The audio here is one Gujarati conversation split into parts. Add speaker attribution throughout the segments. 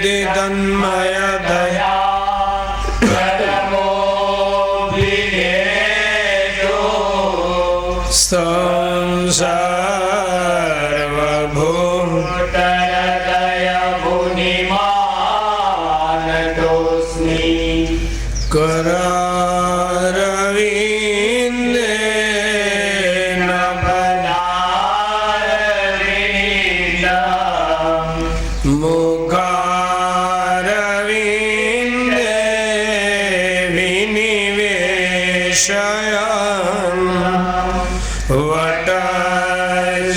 Speaker 1: विधि तन्मय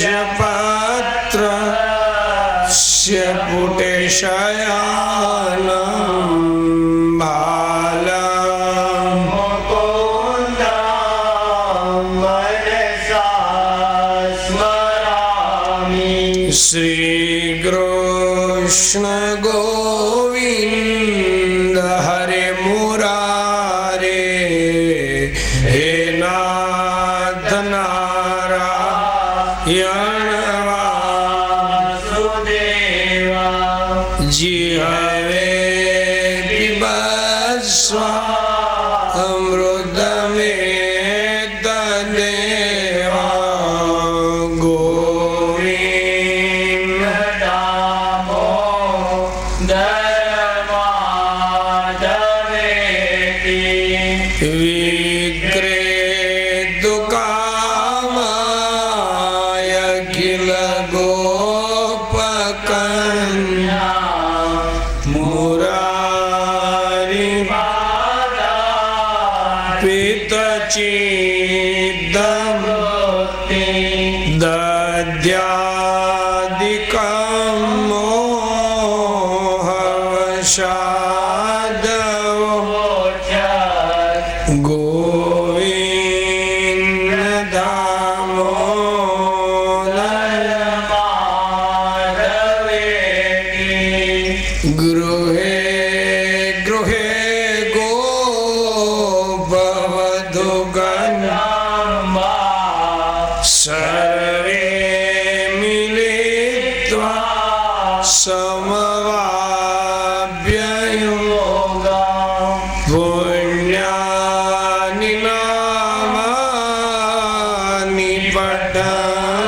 Speaker 1: Japa.
Speaker 2: Shah. Adam.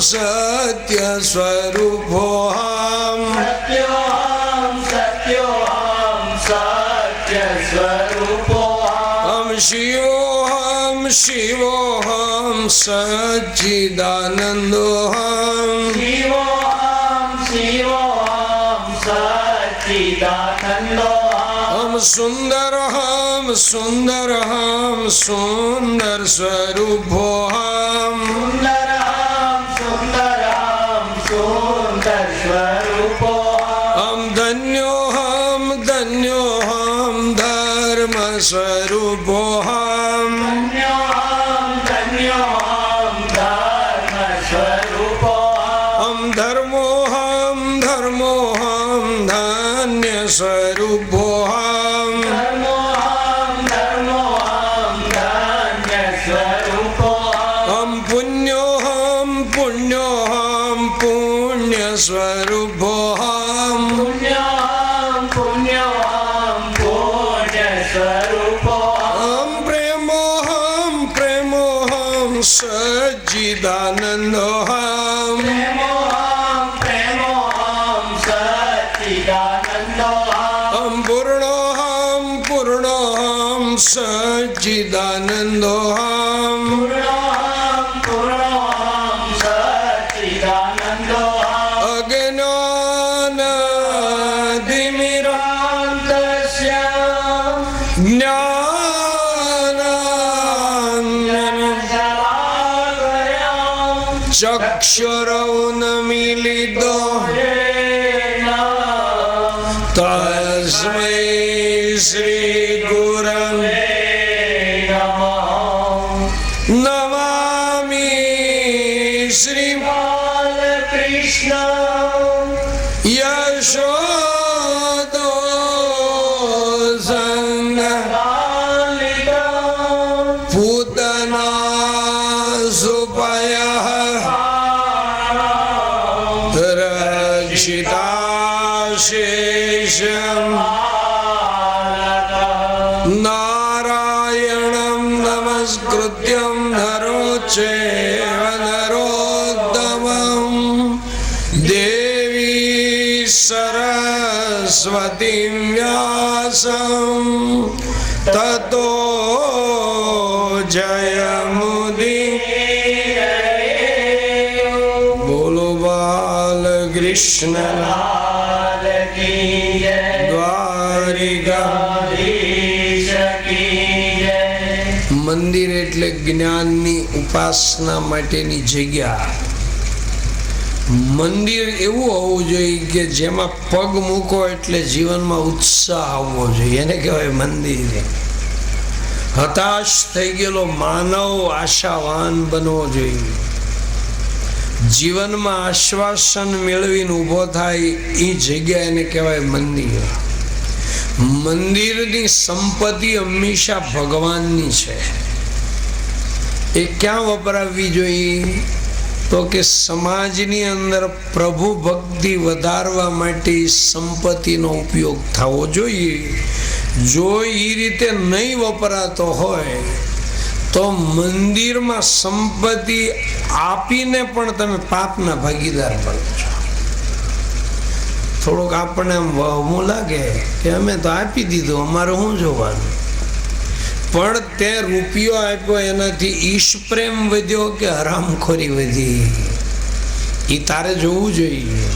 Speaker 2: सत्यस्वरूपोऽहम् सत्योऽहं
Speaker 1: सत्योऽहं सत्यस्वरूपोऽहं शिवोऽहं शिवोऽहं
Speaker 2: सच्चिदानन्दोऽहं शिवोऽहं शिवोऽहं
Speaker 1: सच्चिदानन्दोऽहं सुन्दरहं सुन्दरहं सुन्दर
Speaker 2: स्वरूपोऽहं सुन्दर अहम
Speaker 1: पूर्णोहम पूर्णोहम सच्चिदानंदोहम Sure. શ્રી યશોદો જયમુદી બોલો બાલ કૃષ્ણ મંદિર એટલે જ્ઞાનની ઉપાસના માટેની જગ્યા મંદિર એવું હોવું જોઈએ કે જેમાં પગ મૂકો એટલે જીવનમાં ઉત્સાહ આવવો જોઈએ એને કહેવાય મંદિર હતાશ થઈ ગયેલો માનવ આશાવાન બનવો જોઈએ. જીવનમાં આશ્વાસન મેળવીને ઊભો થાય એ જગ્યા એને કહેવાય મંદિર. મંદિરની સંપત્તિ હંમેશા ભગવાનની છે. એ ક્યાં વપરાવવી જોઈએ? તો કે સમાજની અંદર પ્રભુ ભક્તિ વધારવા માટે સંપત્તિનો ઉપયોગ થવો જોઈએ. જો એ રીતે નહીં વપરાતો હોય, તો મંદિરમાં સંપત્તિ આપીને પણ તમે પાપના ભાગીદાર બનો છો. થોડુંક આપણને વહમું લાગે કે અમે તો આપી દીધું, અમારે શું જોવાનું? પણ તે રૂપિયો આપ્યો એનાથી ઈશ પ્રેમ વધ્યો કે હરામખોરી વધી? એ તારે જોવું જોઈએ.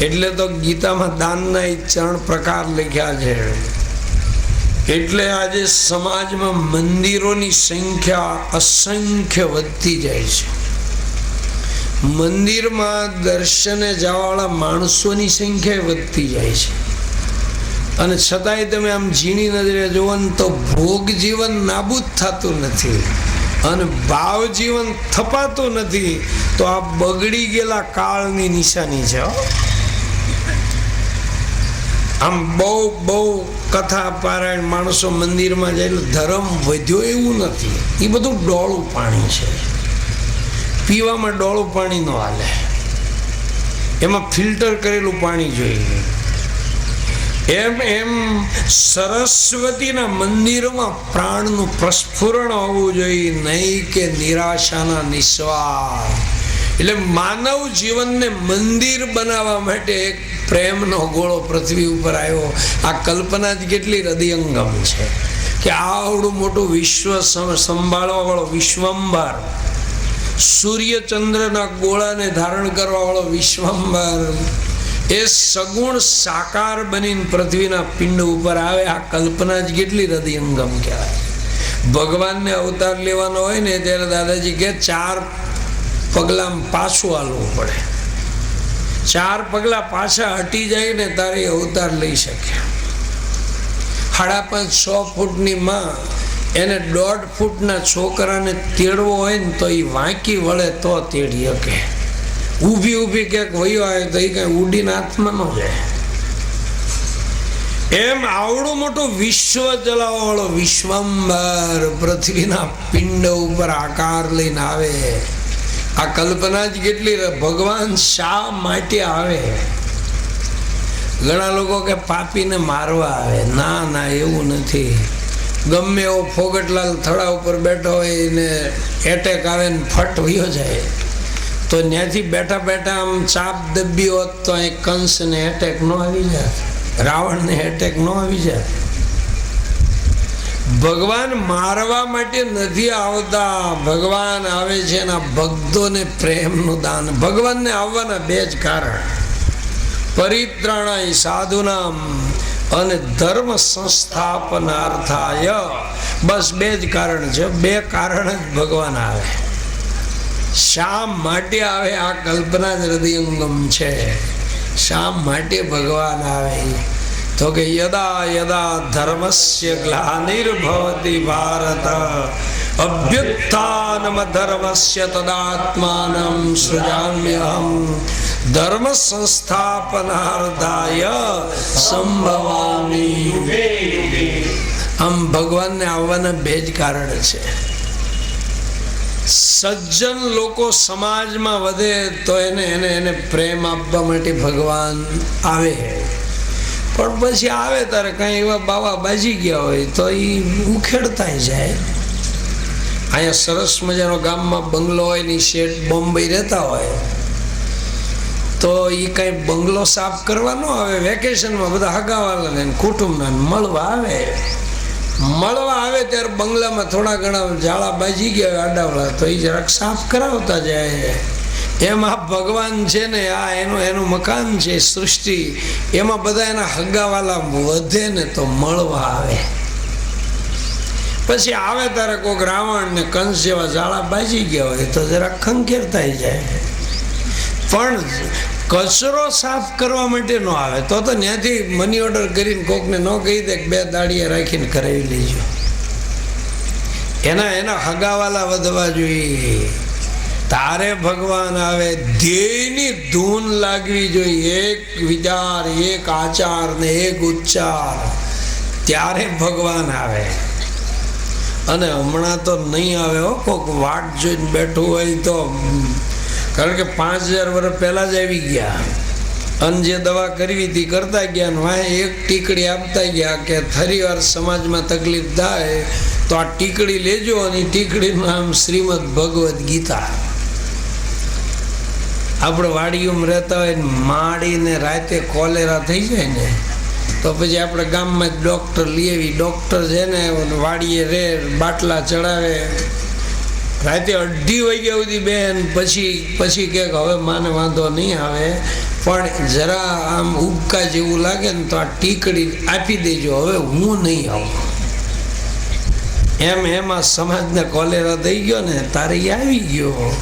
Speaker 1: એટલે તો ગીતામાં દાનના એ ચરણ પ્રકાર લખ્યા છે. એટલે આજે સમાજમાં મંદિરોની સંખ્યા અસંખ્ય વધતી જાય છે. મંદિરમાં દર્શને જવાવાળા માણસોની સંખ્યા વધતી જાય છે. અને છતાંય તમે આમ ઝીણી નજરે જુઓ ને તો ભોગ જીવન નાબૂદ થતું નથી અને ભાવ જીવન થપાતું નથી. તો આ બગડી ગયેલા કાળની નિશાની છે હો. આમ બહુ બહુ કથા પારાયણ માણસો મંદિરમાં જાય ધર્મ વધ્યો એવું નથી. એ બધું ડોળું પાણી છે. પીવામાં ડોળું પાણી ન હાલે. એમાં ફિલ્ટર કરેલું પાણી જોઈએ. એમ એમ સરસ્વતીના મંદિરમાં પ્રાણનું પ્રસ્ફુરણ હોવું જોઈએ, નહીં કે નિરાશાના નિસ્વાર એટલે માનવ જીવનને મંદિર બનાવવા માટે એક પ્રેમનો ગોળો પૃથ્વી ઉપર આવ્યો. આ કલ્પના જ કેટલી હૃદયંગમ છે કે આવડું મોટું વિશ્વ સંભાળવા વાળો વિશ્વંબર સૂર્યચંદ્રના ગોળાને ધારણ કરવા વાળો વિશ્વંબર એ સગુણ સાકાર બનીને પૃથ્વીના પિંડ ઉપર આવે. આ કલ્પના જ કેટલી હૃદયંગમ કહેવાય. ભગવાનને અવતાર લેવાનો હોય ને ત્યારે દાદાજી કે ચાર પગલાં પાછું હાલવું પડે. ચાર પગલા પાછા હટી જાય ને તારે અવતાર લઈ શકે. સાડા પાંચ સો ફૂટની માં એને દોઢ ફૂટના છોકરાને તેડવો હોય ને તો એ વાંકી વળે તો તેડી શકે. ઊભી ઊભી ક્યાંક વયો આવે તો એ કાંઈ ઉડીને હાથમાં ન જાય એમ આવડું મોટું વિશ્વ ચલાવવા વાળો વિશ્વંબર પૃથ્વીના પિંડ ઉપર આકાર લઈને આવે. આ કલ્પના જ કેટલી ભગવાન શા માટે આવે? ઘણા લોકો કે પાપીને મારવા આવે. ના ના, એવું નથી. ગમે એવો ફોગટલાલ થડા ઉપર બેઠો હોય એને એટેક આવે ને ફટ વયો જાય. તો ત્યાંથી બેઠા બેઠા આમ ચાપ દબ્બી હોત તો અહીં કંસને એટેક ન આવી જાય. રાવણને એટેક ન આવી જાય. ભગવાન મારવા માટે નથી આવતા. ભગવાન આવે છે એના ભક્તોને પ્રેમનું દાન. ભગવાનને આવવાના બે જ કારણ. પરિત્રાણાય સાધુનામ અને ધર્મ સંસ્થાપનાર્થાય. બસ બે જ કારણ છે. બે કારણ જ ભગવાન આવે. શા માટે આવે? આ કલ્પના જ હૃદયંગમ છે. શા માટે ભગવાન આવે? તો કે યદા યદા ધર્મસ્ય ગ્લાનિર્ભવતી ભારત, અભ્યુત્થાનમ ધર્મસ્ય તદાત્માનમ સૃજામ્યહમ. ધર્મ સંસ્થાપનાર્થાય સંભવામી. આમ ભગવાનને આવવાના બે જ કારણ છે. સજ્જન લોકો સમાજમાં વધે તો એને એને એને પ્રેમ આપવા માટે ભગવાન આવે. પણ પછી આવે ત્યારે કાંઈ એવા બાવા બાજી ગયા હોય તો એ ઉખેડતા જાય. અહીંયા સરસ મજાનો ગામમાં બંગલો હોય ને શેઠ બોમ્બે રહેતા હોય. તો એ કાંઈ બંગલો સાફ કરવાનો આવે, વેકેશનમાં બધા હગાવાલાને કુટુંબના મળવા આવે. મળવા આવે ત્યારે બંગલામાં થોડા ઘણા ઝાડા બાજી ગયા આડાવડા તો એ જરાક સાફ કરાવતા જાય. એમ ભગવાન છે ને, આ એનું એનું મકાન છે, સૃષ્ટિ. એમાં બધા એના હગાવાલા વધે ને તો મળવા આવે. પછી આવે તારે કોઈક રાવણ ને કંસ જેવા ઝાડા બાજી ગયા હોય તો જરા ખંખેરતા જાય. પણ કચરો સાફ કરવા માટે ન આવે. તો તો ત્યાંથી મની ઓર્ડર કરીને કોકને ન કહી દે બે દાડીએ રાખીને કરાવી લેજો. એના એના હગાવાલા વધવા જોઈએ. તારે ભગવાન આવે ધ્યેયની ધૂન લાગવી જોઈએ. એક વિચાર, એક આચાર ને એક ઉચ્ચાર. ત્યારે ભગવાન આવે. અને હમણાં તો નહીં આવે હો, કોક વાટ જોઈને બેઠું હોય તો. કારણ કે પાંચ હજાર વર્ષ પહેલાં જ આવી ગયા. અને જે દવા કરવી હતી, કરતા ગયા ને વાંહે એક ટીકડી આપતા ગયા કે ફરી વાર સમાજમાં તકલીફ થાય, તો આ ટીકડી લેજો અને ટીકડીનું નામ શ્રીમદ ભગવદ્ ગીતા. આપણે વાડીઓમાં રહેતા હોય ને માડીને રાતે કોલેરા થઈ જાય ને, તો પછી આપણે ગામમાં ડૉક્ટર લઈ આવી. ડૉક્ટર છે ને, વાડીએ રે બાટલા ચડાવે. રાતે અઢી વાગ્યા સુધી બેન, પછી પછી કે હવે માને વાંધો નહીં આવે. પણ જરા આમ ઉબકા જેવું લાગે ને તો આ ટીકડી આપી દેજો, હવે હું નહીં આવું. એમ, એમાં સમાજને કોલેરા થઈ ગયો ને, તારે આવી ગયો.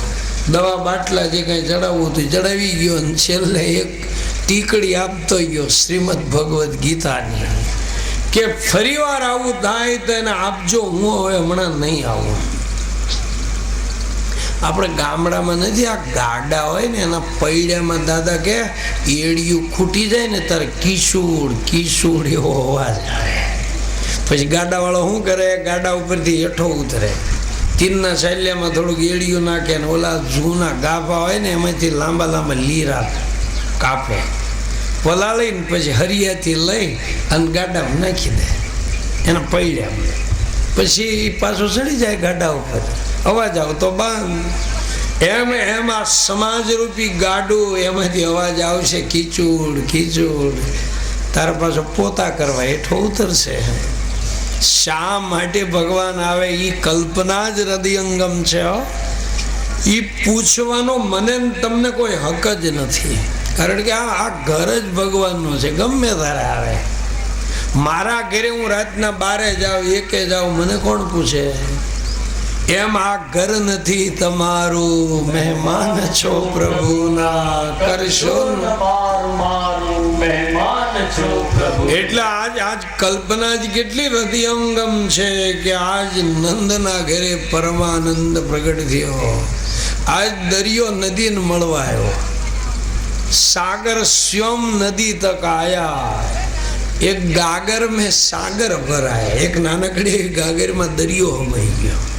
Speaker 1: દવા બાટલા જે કાંઈ ચડાવવું હતું ચડાવી ગયો ને છેલ્લે એક ટીકડી આપતો ગયો શ્રીમદ ભગવદ્ ગીતાની. કે ફરીવાર આવું થાય તો એને આપજો, હું હવે હમણાં નહીં આવું. આપણે ગામડામાં નથી, આ ગાડા હોય ને એના પૈડામાં દાદા કે એડિયું ખૂટી જાય ને તારે કિશોડ કિશોડ એવો અવાજ આવે પછી ગાડાવાળો શું કરે? ગાડા ઉપરથી હેઠો ઉતરે. તીનના શૈલ્યમાં થોડુંક એડિયું નાખે ને ઓલા જૂના ગાભા હોય ને એમાંથી લાંબા લાંબા લીરા કાપે. પલાળીને પછી હરિયાથી લઈ અને ગાડામાં નાખી દે. એને પૈડ્યા પછી પાછો ચડી જાય ગાડા ઉપર. અવાજ આવતો બંધ. એમ એમ આ સમાજરૂપી ગાડું, એમાંથી અવાજ આવશે, કીચુડ કીચુડ. તારા પાછો પોતા કરવા હેઠો ઉતરશે. શા માટે ભગવાન આવે? એ કલ્પના જ હૃદયંગમ છે એ પૂછવાનો મને તમને કોઈ હક જ નથી. કારણ કે આ આ ઘર જ ભગવાનનું છે, ગમે તારે આવે. મારા ઘરે હું રાતના બારે જાઉં, એકે જાઉં, મને કોણ પૂછે? એમ આ ઘર નથી તમારું. મહેમાન છો પ્રભુના. કરશો એટલે આજ આજ કલ્પના જ કેટલી હૃદયંગમ છે કે આજ નંદના ઘરે પરમાનંદ પ્રગટ થયો. આજ દરિયો નદીને મળવા આવ્યો સાગર સ્વયં નદી તક આયા. એક ગાગર મેં સાગર ભરાય. એક નાનકડી ગાગરમાં દરિયો હમાઈ ગયો.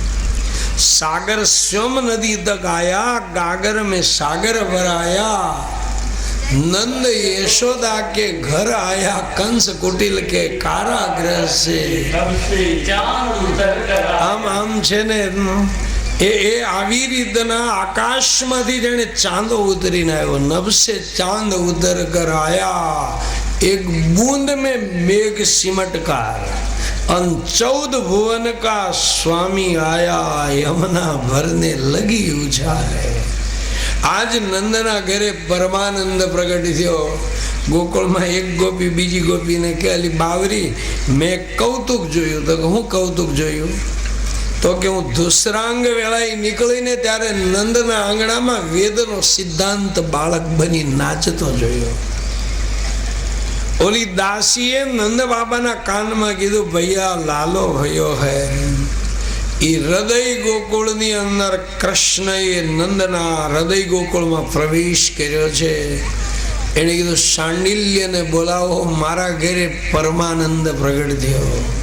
Speaker 1: सागर स्वयं नदी तक आया गागर में सागर भराया नंद यशोदा के घर आया कंस कुटिल के कारागृह से
Speaker 2: નવસે ચાંદ ઉતર કરા
Speaker 1: આમ આમ છે ને એ એ આવી રીતના આકાશમાંથી જેણે ચાંદો ઉતરીને આવ્યો નભસે ચાંદ ઉતર કર એક बूंद में मेघ સિમટકાર कर अन चौद સ્વામી का स्वामी आया यमुना भरने આજ નંદના ઘરે પરમાનંદ પ્રગટ થયો. ગોકુળમાં એક ગોપી બીજી ગોપીને કહેલી, બાવરી, મેં કૌતુક જોયું. તો હું કૌતુક જોયું? તો કે, હું દુસરાંગ વેળાએ નીકળીને ત્યારે નંદના આંગણામાં વેદનો સિદ્ધાંત બાળક બની નાચતો જોયો. ઓલી દાસીએ નંદ બાબાના કાનમાં કીધું, ભૈયા, લાલો ભયો હે. એ હૃદય ગોકુળની અંદર કૃષ્ણએ નંદના હૃદય ગોકુળમાં પ્રવેશ કર્યો છે. એણે કીધું, સાંડિલ્યને બોલાવો, મારા ઘરે પરમાનંદ પ્રગટ થયો.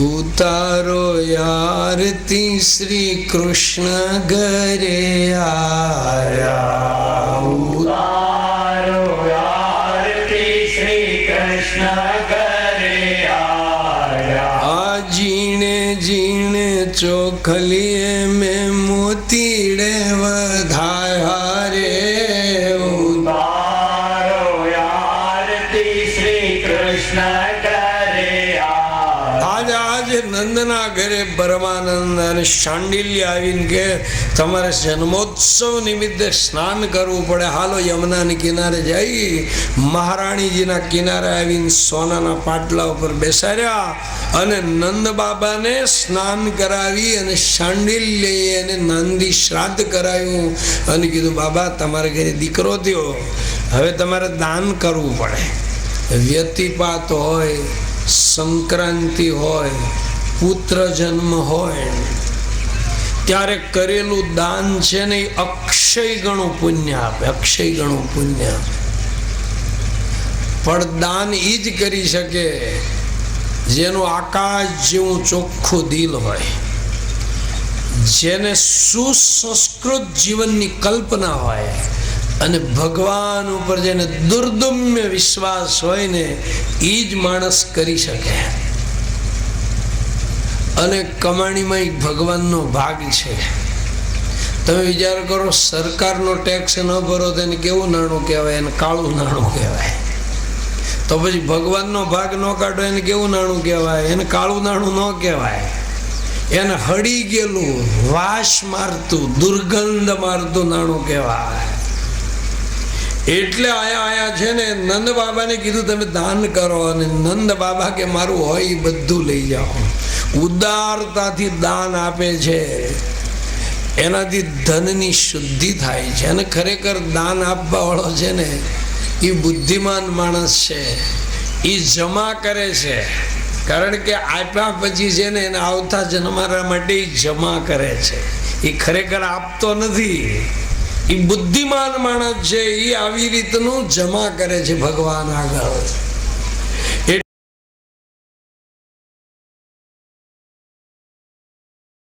Speaker 1: ઉતારો યારતી શ્રી કૃષ્ણ ઘરે આયા.
Speaker 2: તારો
Speaker 1: ચોખલીએ મેં પરમાનંદ અને શાંડિલ્ય આવીને કે તમારે જન્મોત્સવ નિમિત્તે સ્નાન કરવું પડે. હાલો યમુનાની કિનારે જઈ મહારાણીજીના કિનારે આવીને સોનાના પાટલા ઉપર બેસાડ્યા અને નંદ બાબાને સ્નાન કરાવી અને શાંડિલ્યએ એને નાંદી શ્રાદ્ધ કરાવ્યું અને કીધું, બાબા, તમારે ઘરે દીકરો થયો. હવે તમારે દાન કરવું પડે. વ્યતિપાત હોય, સંક્રાંતિ હોય પુત્ર જન્મ હોય. ત્યારે કરેલું દાન છે ને અક્ષય ગણું પુણ્ય આપે, અક્ષય ગણું પુણ્ય. આપે પણ દાન એ જ કરી શકે જેનું આકાશ જેવું ચોખ્ખું દિલ હોય. જેને સુસંસ્કૃત જીવનની કલ્પના હોય અને ભગવાન ઉપર જેને દુર્દમ્ય વિશ્વાસ હોય ને એ જ માણસ કરી શકે. અને કમાણીમાં ભગવાનનો ભાગ છે. તમે વિચાર કરો, સરકારનો ટેક્સ ન ભરો તો એને કેવું નાણું કહેવાય? એને કાળું નાણું કહેવાય. તો પછી ભગવાનનો ભાગ ન કાઢો એને કેવું નાણું કહેવાય? એને કાળું નાણું ન કહેવાય. એને હળી ગયેલું વાસ મારતું, દુર્ગંધ મારતું નાણું કહેવાય. એટલે આયા આયા છે ને નંદ બાબાને કીધું, તમે દાન કરો અને નંદ બાબા કે મારું હોય એ બધું લઈ જાઓ. ઉદારતાથી દાન આપે છે. એનાથી ધનની શુદ્ધિ થાય છે અને ખરેખર દાન આપવા વાળો છે ને એ બુદ્ધિમાન માણસ છે. એ જમા કરે છે. કારણ કે આપ્યા પછી છે ને એને આવતા જન્મારા માટે જમા કરે છે. એ ખરેખર આપતો નથી. બુદ્ધિમાન માણસ છે એ આવી રીતનું જમા કરે છે ભગવાન આગળ.